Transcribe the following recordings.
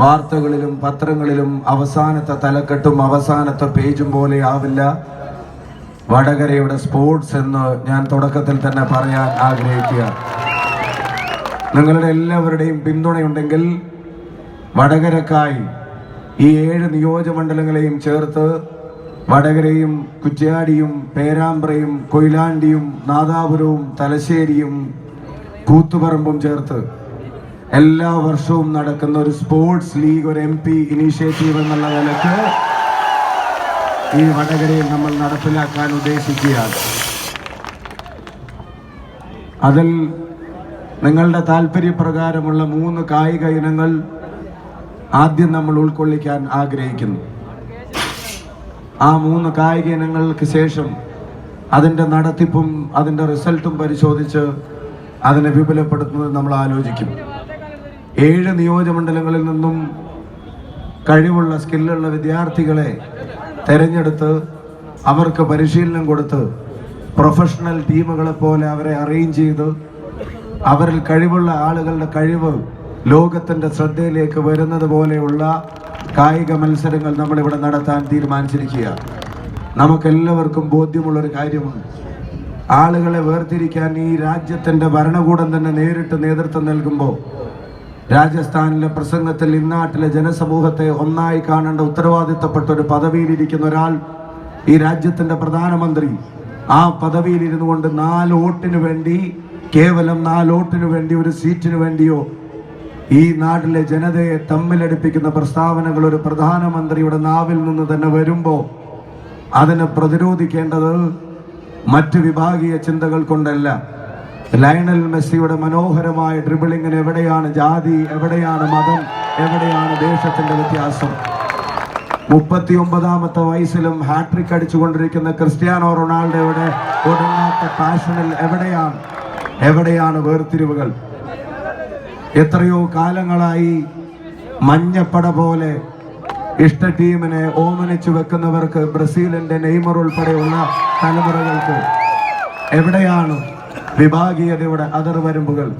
വാർത്തകളിലും പത്രങ്ങളിലും അവസാനത്തെ തലക്കെട്ടും അവസാനത്തെ പേജും പോലെ ആവില്ല. വടകരയുടെ സ്പോർട്സ് എന്ന് ഞാൻ തുടക്കത്തിൽ തന്നെ പറയാൻ ആഗ്രഹിക്കുക. നിങ്ങളുടെ എല്ലാവരുടെയും പിന്തുണയുണ്ടെങ്കിൽ വടകരക്കായി ഈ ഏഴ് നിയോജകമണ്ഡലങ്ങളെയും ചേർത്ത് വടകരയും കുറ്റ്യാടിയും പേരാമ്പ്രയും കൊയിലാണ്ടിയും നാദാപുരവും തലശ്ശേരിയും കൂത്തുപറമ്പും ചേർത്ത് എല്ലാ വർഷവും നടക്കുന്ന ഒരു സ്പോർട്സ് ലീഗ് ഒരു എം പി ഇനീഷ്യേറ്റീവ് എന്നുള്ള നിലയ്ക്ക് ഈ വടകരയിൽ നമ്മൾ നടപ്പിലാക്കാൻ ഉദ്ദേശിക്കുകയാണ്. അതിൽ നിങ്ങളുടെ താല്പര്യപ്രകാരമുള്ള മൂന്ന് കായിക ഇനങ്ങൾ ആദ്യം നമ്മൾ ഉൾക്കൊള്ളിക്കാൻ ആഗ്രഹിക്കുന്നു. ആ മൂന്ന് കായിക ഇനങ്ങൾക്ക് ശേഷം അതിന്റെ നടത്തിപ്പും അതിന്റെ റിസൾട്ടും പരിശോധിച്ച് അതിനെ വിപുലപ്പെടുത്തുന്നത് നമ്മൾ ആലോചിക്കും. ഏഴ് നിയോജകമണ്ഡലങ്ങളിൽ നിന്നും കഴിവുള്ള സ്കില്ലുള്ള വിദ്യാർത്ഥികളെ തെരഞ്ഞെടുത്ത് അവർക്ക് പരിശീലനം കൊടുത്ത് പ്രൊഫഷണൽ ടീമുകളെ പോലെ അവരെ അറേഞ്ച് ചെയ്ത് അവരിൽ കഴിവുള്ള ആളുകളുടെ കഴിവ് ലോകത്തിന്റെ ശ്രദ്ധയിലേക്ക് വരുന്നത് പോലെയുള്ള കായിക മത്സരങ്ങൾ നമ്മളിവിടെ നടത്താൻ തീരുമാനിച്ചിരിക്കുക നമുക്കെല്ലാവർക്കും ബോധ്യമുള്ളൊരു കാര്യമാണ്. ആളുകളെ വേർതിരിക്കാൻ ഈ രാജ്യത്തിന്റെ ഭരണകൂടം തന്നെ നേരിട്ട് നേതൃത്വം നൽകുമ്പോൾ രാജസ്ഥാനിലെ പ്രസംഗത്തിൽ ഇന്നാട്ടിലെ ജനസമൂഹത്തെ ഒന്നായി കാണേണ്ട ഉത്തരവാദിത്തപ്പെട്ട ഒരു പദവിയിലിരിക്കുന്ന ഒരാൾ ഈ രാജ്യത്തിന്റെ പ്രധാനമന്ത്രി. ആ പദവിയിലിരുന്നു കൊണ്ട് നാല് വോട്ടിനു വേണ്ടി കേവലം നാല് വോട്ടിനു വേണ്ടി ഒരു സീറ്റിനു വേണ്ടിയോ ഈ നാട്ടിലെ ജനതയെ തമ്മിലടിപ്പിക്കുന്ന പ്രസ്താവനകൾ ഒരു പ്രധാനമന്ത്രിയുടെ നാവിൽ നിന്ന് തന്നെ വരുമ്പോൾ അതിനെ പ്രതിരോധിക്കേണ്ടത് മറ്റ് വിഭാഗീയ ചിന്തകൾ കൊണ്ടല്ല. ലയണൽ മെസ്സിയുടെ മനോഹരമായ ഡ്രിബിളിങ്ങിന് എവിടെയാണ് ജാതി എവിടെയാണ് മതം എവിടെയാണ് ദേശത്തിന്റെ വ്യത്യാസം? മുപ്പത്തി ഒമ്പതാമത്തെ വയസ്സിലും ഹാട്രിക് അടിച്ചുകൊണ്ടിരിക്കുന്ന ക്രിസ്ത്യാനോ റൊണാൾഡോയുടെ ഒടുങ്ങാത്ത പാഷനിൽ എവിടെയാണ് എവിടെയാണ് വേർതിരിവുകൾ? എത്രയോ കാലങ്ങളായി മഞ്ഞപ്പട പോലെ ഇഷ്ട ടീമിനെ ഓമനിച്ചു വെക്കുന്നവർക്ക് ബ്രസീലിന്റെ നെയ്മർ ഉൾപ്പെടെയുള്ള തലമുറകൾക്ക് എവിടെയാണ് വിഭാഗീയതയുടെ അതിർവരമ്പുകൾ.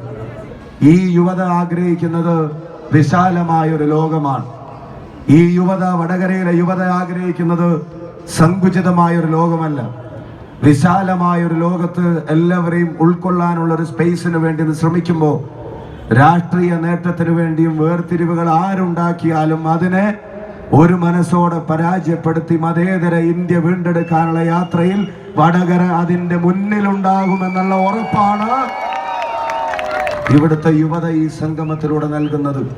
ഈ യുവത ആഗ്രഹിക്കുന്നത് വിശാലമായ ഒരു ലോകമാണ്. ഈ യുവത വടകരയിലെ യുവത ആഗ്രഹിക്കുന്നത് സങ്കുചിതമായ ഒരു ലോകമല്ല. വിശാലമായ ഒരു ലോകത്ത് എല്ലാവരെയും ഉൾക്കൊള്ളാനുള്ള ഒരു സ്പേസിന് വേണ്ടി ശ്രമിക്കുമ്പോൾ രാഷ്ട്രീയ നേട്ടത്തിന് വേണ്ടിയും വേർതിരിവുകൾ ആരുണ്ടാക്കിയാലും അതിനെ ഒരു മനസ്സോടെ പരാജയപ്പെടുത്തി മതേതര ഇന്ത്യ വീണ്ടെടുക്കാനുള്ള യാത്രയിൽ വടകര അതിന്റെ മുന്നിലുണ്ടാകുമെന്നുള്ള ഉറപ്പാണ്. ഇവിടുത്തെ യുവത ഈ സംഗമത്തിലൂടെ നൽകുന്നത്.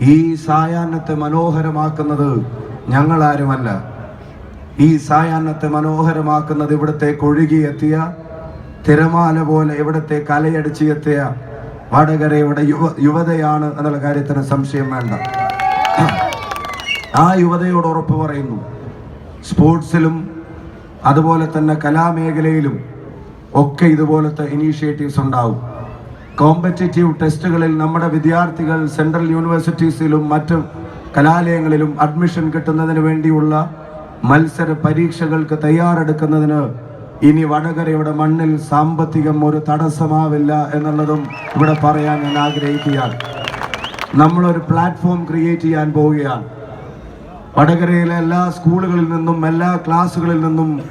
ഈ സായാഹ്നത്തെ മനോഹരമാക്കുന്നത് ഞങ്ങളാരുമല്ല. ഈ സായാഹ്നത്തെ മനോഹരമാക്കുന്നത് ഇവിടുത്തെ ഒഴുകിയെത്തിയ തിരമാല പോലെ ഇവിടത്തെ കലയടിച്ച് എത്തിയ വടകരയുടെ യുവ യുവതയാണ് എന്നുള്ള കാര്യത്തിന് സംശയം വേണ്ട. ആ യുവതയോട് ഉറപ്പ് പറയുന്നു. സ്പോർട്സിലും അതുപോലെ തന്നെ കലാമേഖലയിലും ഒക്കെ ഇതുപോലത്തെ ഇനീഷ്യേറ്റീവ്സ് ഉണ്ടാവും. കോമ്പറ്റേറ്റീവ് ടെസ്റ്റുകളിൽ നമ്മുടെ വിദ്യാർത്ഥികൾ സെൻട്രൽ യൂണിവേഴ്സിറ്റീസിലും മറ്റ് കലാലയങ്ങളിലും അഡ്മിഷൻ കിട്ടുന്നതിന് വേണ്ടിയുള്ള മത്സര പരീക്ഷകൾക്ക് തയ്യാറെടുക്കുന്നതിന് ഇനി വടകരയുടെ മണ്ണിൽ സാമ്പത്തികം ഒരു തടസ്സമാവില്ല എന്നുള്ളതും ഇവിടെ പറയാൻ ഞാൻ ആഗ്രഹിക്കുകയാണ്. നമ്മളൊരു പ്ലാറ്റ്ഫോം ക്രിയേറ്റ് ചെയ്യാൻ പോവുകയാണ്. വടകരയിലെ എല്ലാ സ്കൂളുകളിൽ നിന്നും എല്ലാ ക്ലാസ്സുകളിൽ നിന്നും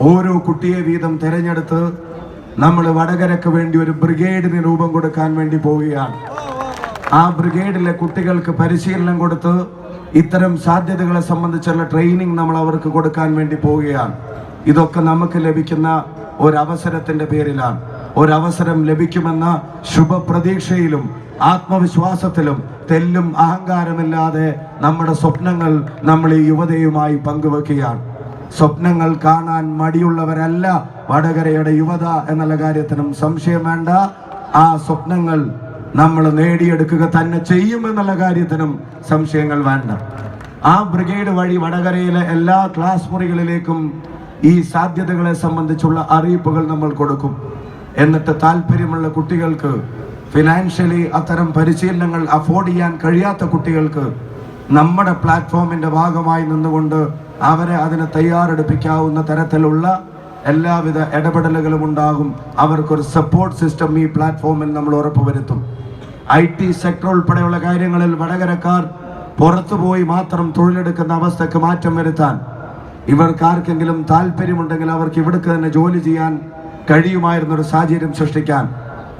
ഓരോ കുട്ടിയെ വീതം തിരഞ്ഞെടുത്ത് നമ്മൾ വടകരക്ക് വേണ്ടി ഒരു ബ്രിഗേഡിന് രൂപം കൊടുക്കാൻ വേണ്ടി പോവുകയാണ്. ആ ബ്രിഗേഡിലെ കുട്ടികൾക്ക് പരിശീലനം കൊടുത്ത് ഇത്തരം സാധ്യതകളെ സംബന്ധിച്ചുള്ള ട്രെയിനിങ് നമ്മൾ അവർക്ക് കൊടുക്കാൻ വേണ്ടി പോവുകയാണ്. ഇതൊക്കെ നമുക്ക് ലഭിക്കുന്ന ഒരവസരത്തിന്റെ പേരിലാണ്. ഒരവസരം ലഭിക്കുമെന്ന ശുഭപ്രതീക്ഷയിലും ആത്മവിശ്വാസത്തിലും തെല്ലും അഹങ്കാരമില്ലാതെ നമ്മുടെ സ്വപ്നങ്ങൾ നമ്മൾ ഈ യുവതയുമായി പങ്കുവെക്കുകയാണ്. സ്വപ്നങ്ങൾ കാണാൻ മടിയുള്ളവരല്ല വടകരയുടെ യുവത എന്നുള്ള കാര്യത്തിനും സംശയം വേണ്ട. ആ സ്വപ്നങ്ങൾ നമ്മൾ നേടിയെടുക്കുക തന്നെ ചെയ്യും എന്നുള്ള കാര്യത്തിനും സംശയങ്ങൾ വേണ്ട. ആ ബ്രിഗേഡ് വഴി വടകരയിലെ എല്ലാ ക്ലാസ് മുറികളിലേക്കും ഈ സാധ്യതകളെ സംബന്ധിച്ചുള്ള അറിയിപ്പുകൾ നമ്മൾ കൊടുക്കും. എന്നിട്ട് താല്പര്യമുള്ള കുട്ടികൾക്ക് ഫിനാൻഷ്യലി അത്തരം പരിശീലനങ്ങൾ അഫോർഡ് ചെയ്യാൻ കഴിയാത്ത കുട്ടികൾക്ക് നമ്മുടെ പ്ലാറ്റ്ഫോമിന്റെ ഭാഗമായി നിന്നുകൊണ്ട് അവരെ അതിന് തയ്യാറെടുപ്പിക്കാവുന്ന തരത്തിലുള്ള എല്ലാവിധ ഇടപെടലുകളും ഉണ്ടാകും. അവർക്കൊരു സപ്പോർട്ട് സിസ്റ്റം ഈ പ്ലാറ്റ്ഫോമിൽ നമ്മൾ ഉറപ്പുവരുത്തും ഐ ടി സെക്ടർ ഉൾപ്പെടെയുള്ള കാര്യങ്ങളിൽ വടകരക്കാർ പുറത്തുപോയി മാത്രം തൊഴിലെടുക്കുന്ന അവസ്ഥക്ക് മാറ്റം വരുത്താൻ ഇവർക്ക് ആർക്കെങ്കിലും താല്പര്യമുണ്ടെങ്കിൽ അവർക്ക് ഇവിടേക്ക് തന്നെ ജോലി ചെയ്യാൻ കഴിയുമായിരുന്ന ഒരു സാഹചര്യം സൃഷ്ടിക്കാൻ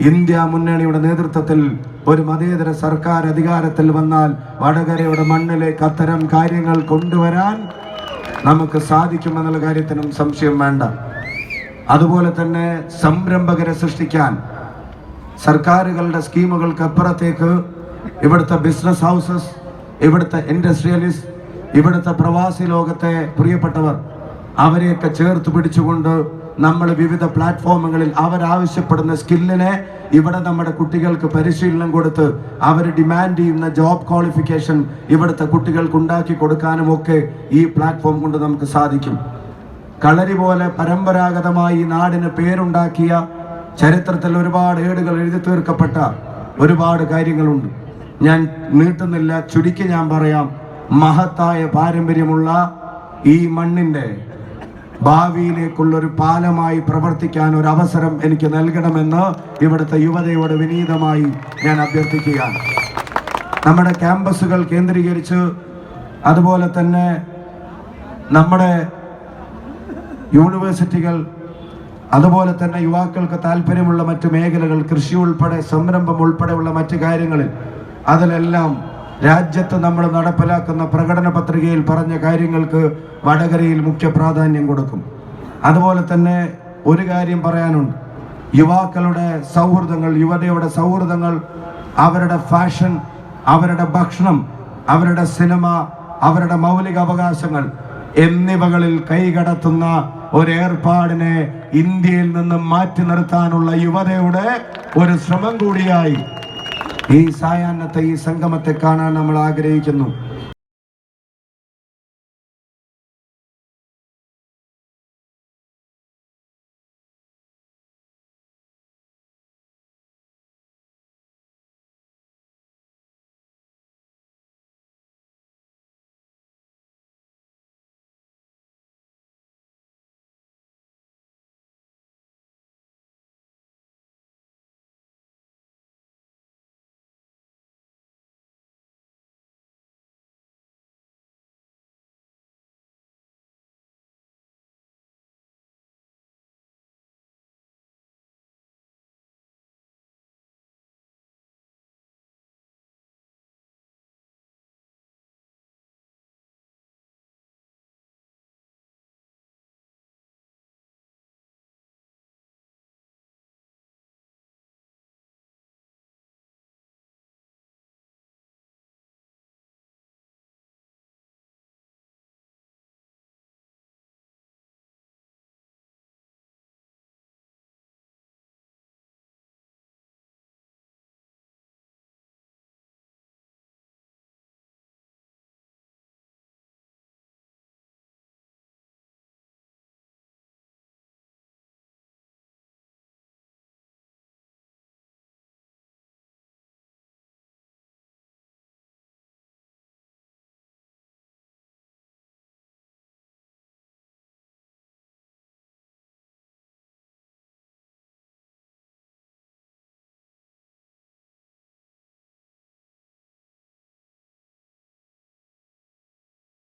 ഇന്ത്യ മുന്നണിയുടെ നേതൃത്വത്തിൽ ഒരു മതേതര സർക്കാർ അധികാരത്തിൽ വന്നാൽ വടകരയുടെ മണ്ണിലേക്ക് അത്തരം കാര്യങ്ങൾ കൊണ്ടുവരാൻ നമുക്ക് സാധിക്കുമെന്നുള്ള കാര്യത്തിനും സംശയം വേണ്ട. അതുപോലെ തന്നെ സംരംഭകരെ സൃഷ്ടിക്കാൻ സർക്കാരുകളുടെ സ്കീമുകൾക്ക് അപ്പുറത്തേക്ക് ഇവിടുത്തെ ബിസിനസ് ഹൗസസ് ഇവിടുത്തെ ഇൻഡസ്ട്രിയലിസ്റ്റ് ഇവിടുത്തെ പ്രവാസി ലോകത്തെ പ്രിയപ്പെട്ടവർ അവരെയൊക്കെ ചേർത്ത് പിടിച്ചുകൊണ്ട് നമ്മൾ വിവിധ പ്ലാറ്റ്ഫോമുകളിൽ അവരാവശ്യപ്പെടുന്ന സ്കില്ലിനെ ഇവിടെ നമ്മുടെ കുട്ടികൾക്ക് പരിശീലനം കൊടുത്ത് അവർ ഡിമാൻഡ് ചെയ്യുന്ന ജോബ് ക്വാളിഫിക്കേഷൻ ഇവിടുത്തെ കുട്ടികൾക്ക് ഉണ്ടാക്കി കൊടുക്കാനും ഒക്കെ ഈ പ്ലാറ്റ്ഫോം കൊണ്ട് നമുക്ക് സാധിക്കും. കളരി പോലെ പരമ്പരാഗതമായി നാടിന് പേരുണ്ടാക്കിയ ചരിത്രത്തിൽ ഒരുപാട് ഏടുകൾ എഴുതി തീർക്കപ്പെട്ട ഒരുപാട് കാര്യങ്ങളുണ്ട്. ഞാൻ നീട്ടുന്നില്ല ചുരുക്കി ഞാൻ പറയാം. മഹത്തായ പാരമ്പര്യമുള്ള ഈ മണ്ണിന്റെ ഭാവിയിലേക്കുള്ള ഒരു പാലമായി പ്രവർത്തിക്കാൻ ഒരു അവസരം എനിക്ക് നൽകണമെന്ന് ഇവിടുത്തെ യുവതയോട് വിനീതമായി ഞാൻ അഭ്യർത്ഥിക്കുകയാണ്. നമ്മുടെ ക്യാമ്പസുകൾ കേന്ദ്രീകരിച്ച് അതുപോലെ തന്നെ നമ്മുടെ യൂണിവേഴ്സിറ്റികൾ അതുപോലെ തന്നെ യുവാക്കൾക്ക് താല്പര്യമുള്ള മറ്റു മേഖലകൾ കൃഷി ഉൾപ്പെടെ സംരംഭം ഉൾപ്പെടെയുള്ള മറ്റു കാര്യങ്ങളിൽ അതിലെല്ലാം രാജ്യത്ത് നമ്മൾ നടപ്പിലാക്കുന്ന പ്രകടന പത്രികയിൽ പറഞ്ഞ കാര്യങ്ങൾക്ക് വടകരയിൽ മുഖ്യ പ്രാധാന്യം കൊടുക്കും. അതുപോലെ തന്നെ ഒരു കാര്യം പറയാനുണ്ട്. യുവാക്കളുടെ സൗഹൃദങ്ങൾ യുവതയുടെ സൗഹൃദങ്ങൾ അവരുടെ ഫാഷൻ അവരുടെ ഭക്ഷണം അവരുടെ സിനിമ അവരുടെ മൗലിക അവകാശങ്ങൾ എന്നിവകളിൽ കൈകടത്തുന്ന ഒരു ഏർപ്പാടിനെ ഇന്ത്യയിൽ നിന്ന് മാറ്റി നിർത്താനുള്ള യുവതയുടെ ഒരു ശ്രമം കൂടിയായി. ഈ സായാഹ്നത്തെ ഈ സംഗമത്തെ കാണാൻ നമ്മൾ ആഗ്രഹിക്കുന്നു.